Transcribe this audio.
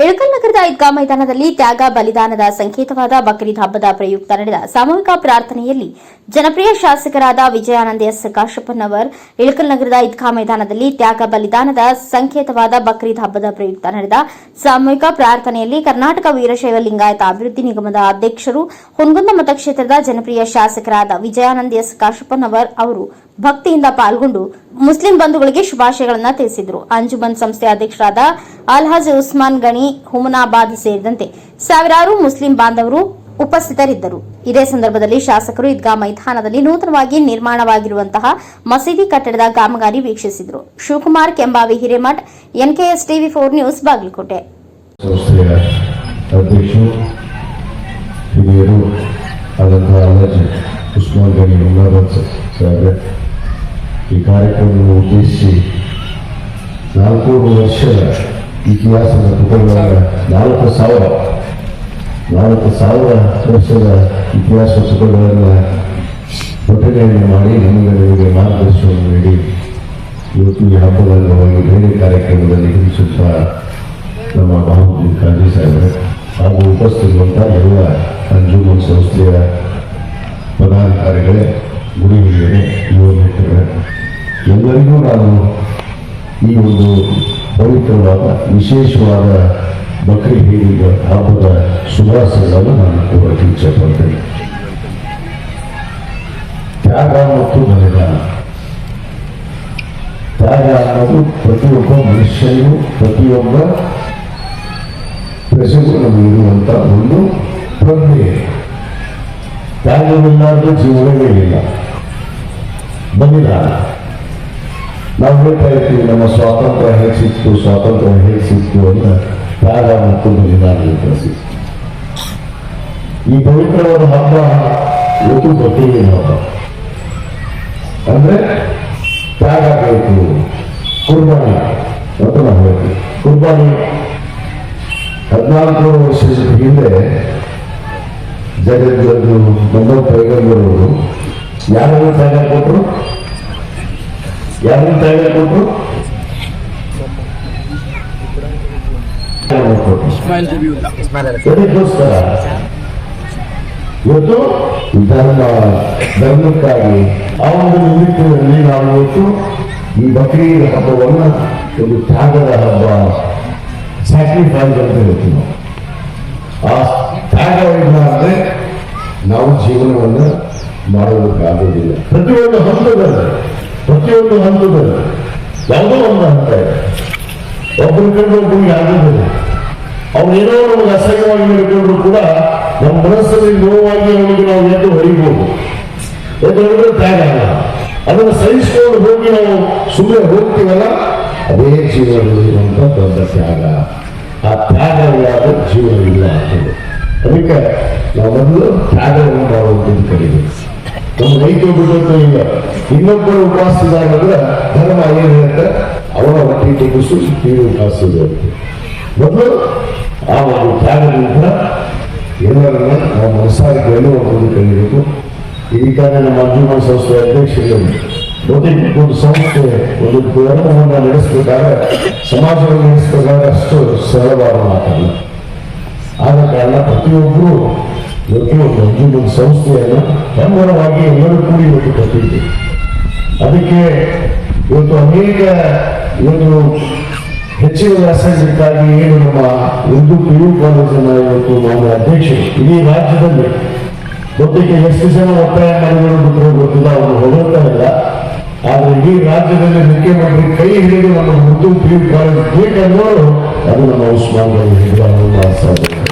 ಇಳಕಲ್ ನಗರದ ಈದ್ಗಾ ಮೈದಾನದಲ್ಲಿ ತ್ಯಾಗ ಬಲಿದಾನದ ಸಂಕೇತವಾದ ಬಕ್ರೀದ್ ಹಬ್ಬದ ಪ್ರಯುಕ್ತ ನಡೆದ ಸಾಮೂಹಿಕ ಪ್ರಾರ್ಥನೆಯಲ್ಲಿ ಜನಪ್ರಿಯ ಶಾಸಕರಾದ ವಿಜಯಾನಂದ ಎಸ್ ಕಾಶಪ್ಪನವರ್ ಇಳಕಲ್ ನಗರದ ಈದ್ಗಾ ಮೈದಾನದಲ್ಲಿ ತ್ಯಾಗ ಬಲಿದಾನದ ಸಂಕೇತವಾದ ಬಕ್ರೀದ್ ಹಬ್ಬದ ಪ್ರಯುಕ್ತ ನಡೆದ ಸಾಮೂಹಿಕ ಪ್ರಾರ್ಥನೆಯಲ್ಲಿ ಕರ್ನಾಟಕ ವೀರಶೈವ ಲಿಂಗಾಯತ ಅಭಿವೃದ್ಧಿ ನಿಗಮದ ಅಧ್ಯಕ್ಷರು ಹುನಗುಂದ ಮತಕ್ಷೇತ್ರದ ಜನಪ್ರಿಯ ಶಾಸಕರಾದ ವಿಜಯಾನಂದ ಎಸ್ ಕಾಶಪ್ಪನವರ್ ಅವರು ಭಕ್ತಿಯಿಂದ ಪಾಲ್ಗೊಂಡು ಮುಸ್ಲಿಂ ಬಂಧುಗಳಿಗೆ ಶುಭಾಶಯಗಳನ್ನು ತಿಳಿಸಿದರು. ಅಂಜುಮನ್ ಸಂಸ್ಥೆ ಅಧ್ಯಕ್ಷರಾದ ಅಲ್ಹಾಜ್ ಉಸ್ಮಾನ್ ಗಣಿ ಹುಮನಾಬಾದ್ ಸೇರಿದಂತೆ ಸಾವಿರಾರು ಮುಸ್ಲಿಂ ಬಾಂಧವರು ಉಪಸ್ಥಿತರಿದ್ದರು. ಇದೇ ಸಂದರ್ಭದಲ್ಲಿ ಶಾಸಕರು ಈದ್ಗಾ ಮೈದಾನದಲ್ಲಿ ನೂತನವಾಗಿ ನಿರ್ಮಾಣವಾಗಿರುವಂತಹ ಮಸೀದಿ ಕಟ್ಟಡದ ಕಾಮಗಾರಿ ವೀಕ್ಷಿಸಿದರು. Shivakumar Kembhavi Hiremath, NKS TV four news Bagalkot. ಅಧ್ಯಕ್ಷರು ಈ ಕಾರ್ಯಕ್ರಮವನ್ನು ಉದ್ದೇಶಿಸಿ ನಾಲ್ಕೂರು ವರ್ಷದ ಇತಿಹಾಸದ ಪುಟಗಳನ್ನು ನಾಲ್ಕು ಸಾವಿರ ನಾಲ್ಕು ಸಾವಿರ ವರ್ಷದ ಇತಿಹಾಸ ಪುಟಗಳನ್ನು ಪ್ರಕಟಣೆ ಮಾಡಿ ನಮಗೆ ಮಾರ್ಗದರ್ಶನ ನೀಡಿ ಇವತ್ತು ಈ ಹಬ್ಬದ ಅಂಗವಾಗಿ ಬೇರೆ ಕಾರ್ಯಕ್ರಮದಲ್ಲಿ ಹಿಡಿಸುತ್ತಾ ನಮ್ಮ ಮಹಬೂಬ್ ಖಾಜಿ ಸಾಹೇಬರು ಹಾಗೂ ಉಪಸ್ಥಿತಿರುವಂಥ ಎಲ್ಲ ಅಂಜುಮನ್ ಸಂಸ್ಥೆಯ ಪದಾಧಿಕಾರಿಗಳೇ ಗುಡಿ ಹಿರಿಯರೇ ಮಿತ್ರರೇ ಎಲ್ಲರಿಗೂ ನಾನು ಈ ಒಂದು ಪವಿತ್ರವಾದ, ವಿಶೇಷವಾದ ಬಕ್ರಿ ಹೇಳಿದ ಹಬ್ಬದ ಶುಭಾಶಯಗಳನ್ನು ನಾನು ಕೋರಕ್ಕೆ ಇಚ್ಛೆಪಡ್ತೇನೆ ತ್ಯಾಗ ಮತ್ತು ಬಲಿದಾನ ತ್ಯಾಗ ಅನ್ನೋದು ಪ್ರತಿಯೊಬ್ಬ ಮನುಷ್ಯನಿಗೂ, ಪ್ರತಿಯೊಬ್ಬ ಪ್ರಜೆಗೂ ಇರುವಂತ ಒಂದು ಪ್ರಜ್ಞೆ. ತ್ಯಾಗವಿಲ್ಲಾರ್ದು ಜೀವನವೇ ಇಲ್ಲ. ಬಲಿದಾನ ನಾವು ಹೇಳ್ತಾ ಇರ್ತೀವಿ, ನಮ್ಮ ಸ್ವಾತಂತ್ರ್ಯ ಹೇಗೆ ಸಿಕ್ತು ಸ್ವಾತಂತ್ರ್ಯ ಹೇಗೆ ಸಿಕ್ತು ಅಂತ ತ್ಯಾಗ ಮತ್ತು ಬಲಿದಾನ ಪ್ರಸಿದ್ಧ ಈ ಪವಿತ್ರವಾದ ಹಬ್ಬ ಇವತ್ತು ಬಕರೀದ್ ಹಬ್ಬ. ಅಂದ್ರೆ ತ್ಯಾಗ ಬೇಕು, ಕುರ್ಬಾನಿ ಅಂತ ನಾವು ಹೇಳ್ತೀವಿ. ಕುರ್ಬಾನಿ ಹದಿನಾಲ್ಕು ವರ್ಷದ ಹಿಂದೆ ಜಗದ್ಗರು ನಮ್ಮ ಪೈಗಂಬರವರು ಯಾರನ್ನು ತ್ಯಾಗ ಕೊಟ್ಟರು ಯಾರು ತ್ಯಾಗ ಕೊಟ್ಟರು. ಎದಕ್ಕೋಸ್ಕರ ಇವತ್ತು ಧರ್ಮ ಧರ್ಮಕ್ಕಾಗಿ ಆ ಒಂದು ನಿಮಿತ್ತದಲ್ಲಿ ನಾವು ಇವತ್ತು ಈ ಬಕ್ರೀದ್ ಹಬ್ಬವನ್ನು ಒಂದು ತ್ಯಾಗದ ಹಬ್ಬ ಸ್ಯಾಕ್ರಿಫೈಸ್ ಅಂತ ಹೇಳ್ತೀವಿ ನಾವು. ಆ ತ್ಯಾಗ ಅಂದ್ರೆ ನಾವು ಜೀವನವನ್ನು ಮಾಡೋದಕ್ಕಾಗೋದಿಲ್ಲ ಪ್ರತಿಯೊಂದು ಹಂತದಲ್ಲಿ ಪ್ರತಿಯೊಂದು ಹಂತದಲ್ಲಿ ಯಾವುದೋ ಒಂದು ಹಂತ ಇದೆ. ಒಬ್ಬರು ಕಂಡು ಒಬ್ಬರಿಗೆ ಆಗೋದಿಲ್ಲ. ಅವನೇನೋ ನಮಗೆ ಅಸಹ್ಯವಾಗಿ ನಡ್ಕೊಂಡ್ರು ಕೂಡ ನಮ್ಮ ಮನಸ್ಸಲ್ಲಿ ನೋವಾಗಿ ಅವನಿಗೆ ನಾವು ಎದ್ದು ಹೊಡಿಬಹುದು ಎದ್ದು ಹೊಡೆದ್ರೆ ತ್ಯಾಗ ಅಲ್ಲ. ಅದನ್ನು ಸಹಿಸಿಕೊಂಡು ಹೋಗಿ ನಾವು ಸುಮ್ಮನೆ ಹೋಗ್ತೀವಲ್ಲ, ಅದೇ ಜೀವನದಲ್ಲಿರುವಂಥ ದೊಡ್ಡ ತ್ಯಾಗ. ಆ ತ್ಯಾಗವಿಲ್ಲದ ಜೀವನವಿಲ್ಲ ಆಗ್ತದೆ ಅದಕ್ಕೆ ನಾವು ಮೊದಲು ತ್ಯಾಗವನ್ನು ಮಾಡುವಂಥದ್ದು ಕಲಿಬೇಕು. ನಮ್ಮ ರೈತರು ಬಿಡುವಂತ ಇಲ್ಲ ಇನ್ನೊಬ್ಬರು ಉಪವಾಸಿದಾರಂದ್ರೆ ಧರ್ಮ ಏನು ಹೇಳುತ್ತೆ ಅವರ ಹೊಟ್ಟೆ ತೆಗೆಸು ನೀವು ಉಪವಾಸಿದೆ ಮೊದಲು ಆ ಒಂದು ತ್ಯಾಗದಿಂದ ಎಲ್ಲರನ್ನ ನಾವು ಮನಸ್ಸಾಗಿ ಒಂದು ಕಲಿಬೇಕು. ಈಗ ನಮ್ಮ ಅರ್ಜುನ ಸಂಸ್ಥೆ ಅಧ್ಯಕ್ಷರು ಒಂದು ಸಂಸ್ಥೆ, ಒಂದು ಧರ್ಮವನ್ನು ನಡೆಸಬೇಕಾದ್ರೆ ಸಮಾಜವನ್ನು ನಡೆಸಬೇಕಾದ್ರೆ ಅಷ್ಟು ಸರಳವಾದ ಮಾತಲ್ಲ. ಆದ ಕಾರಣ ಪ್ರತಿಯೊಬ್ಬರು ಇವತ್ತು ಒಂದು ಸಂಸ್ಥೆಯನ್ನು ಹೆಮ್ಮರವಾಗಿ ಎಲ್ಲರೂ ಕೂಡಿ ಹೋಗಿ ಕಟ್ಟಿದ್ದೀವಿ ಅದಕ್ಕೆ ಇವತ್ತು ಅನೇಕ ಒಂದು ಹೆಚ್ಚಿನ ವ್ಯಾಸಂಗಕ್ಕಾಗಿ ಏನು ನಮ್ಮ ಹಿಂದೂ ಪಿ ಯು ಕಾಲೇಜಿನ ಇವತ್ತು ನಮ್ಮ ಅಧ್ಯಕ್ಷರು, ಇಡೀ ರಾಜ್ಯದಲ್ಲಿ ಮೊದಲಿಗೆ ಎಷ್ಟು ಜನ ಒತ್ತಾಯ ಮಾಡಿದ್ರು ಬಿಟ್ಟರು ಗೊತ್ತಿಲ್ಲ, ಅವರು ಹೊಗಳ್ತಾ ಇಲ್ಲ. ಆದ್ರೆ ಇಡೀ ರಾಜ್ಯದಲ್ಲಿ ಮುಖ್ಯಮಂತ್ರಿ ಕೈ ಹಿಡಿದು ನಮ್ಮ ಹಿಂದೂ ಪಿ ಯು ಕಾಲೇಜ್ ಬೇಕನ್ನೋರು ಅದು ನಮ್ಮ ಉಸ್ಮಾನ್ ಗಂಜ್ ಸಾಧನೆ